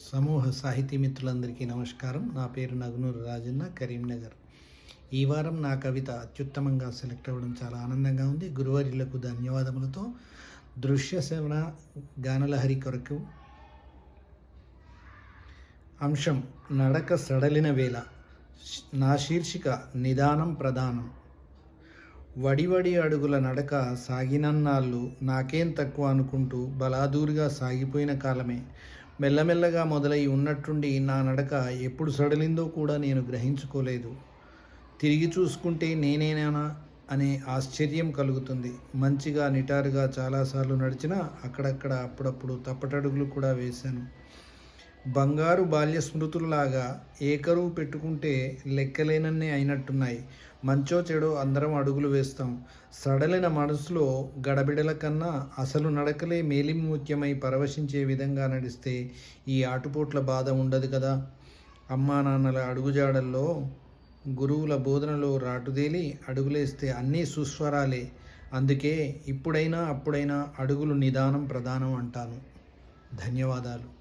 సమూహ సాహితీ మిత్రులందరికీ నమస్కారం. నా పేరు నగునూరు రాజన్న కరీంనగర్. ఈ వారం నా కవిత అత్యుత్తమంగా సెలెక్ట్ అవ్వడం చాలా ఆనందంగా ఉంది. గురువారిలకు ధన్యవాదములతో దృశ్య శ్రవణ గానలహరి కొరకు అంశం నడక సడలిన వేళ. నా శీర్షిక నిదానం ప్రధానం. వడివడి అడుగుల నడక సాగినన్నాళ్ళు నాకేం తక్కువ అనుకుంటూ బలాదూరుగా సాగిపోయిన కాలమే. మెల్లమెల్లగా మొదలై ఉన్నట్టుండి నా నడక ఎప్పుడు సడలిందో కూడా నేను గ్రహించుకోలేదు. తిరిగి చూసుకుంటే నేనేనా అనే ఆశ్చర్యం కలుగుతుంది. మంచిగా నిటారుగా చాలాసార్లు నడిచినా అక్కడక్కడ అప్పుడప్పుడు తప్పటడుగులు కూడా వేశాను. బంగారు బాల్య స్మృతుల్లాగా ఏకరువు పెట్టుకుంటే లెక్కలేనన్నే అయినట్టున్నాయి. మంచో చెడో అందరం అడుగులు వేస్తాం. సడలిన మనసులో గడబిడల కన్నా అసలు నడకలే మేలిముత్యమై పరవశించే విధంగా నడిస్తే ఈ ఆటుపోట్ల బాధ ఉండదు కదా. అమ్మా నాన్నల అడుగుజాడల్లో గురువుల బోధనలో రాటుదేలి అడుగులేస్తే అన్నీ సుస్వరాలే. అందుకే ఇప్పుడైనా అప్పుడైనా అడుగులు నిదానం ప్రధానం అంటాను. ధన్యవాదాలు.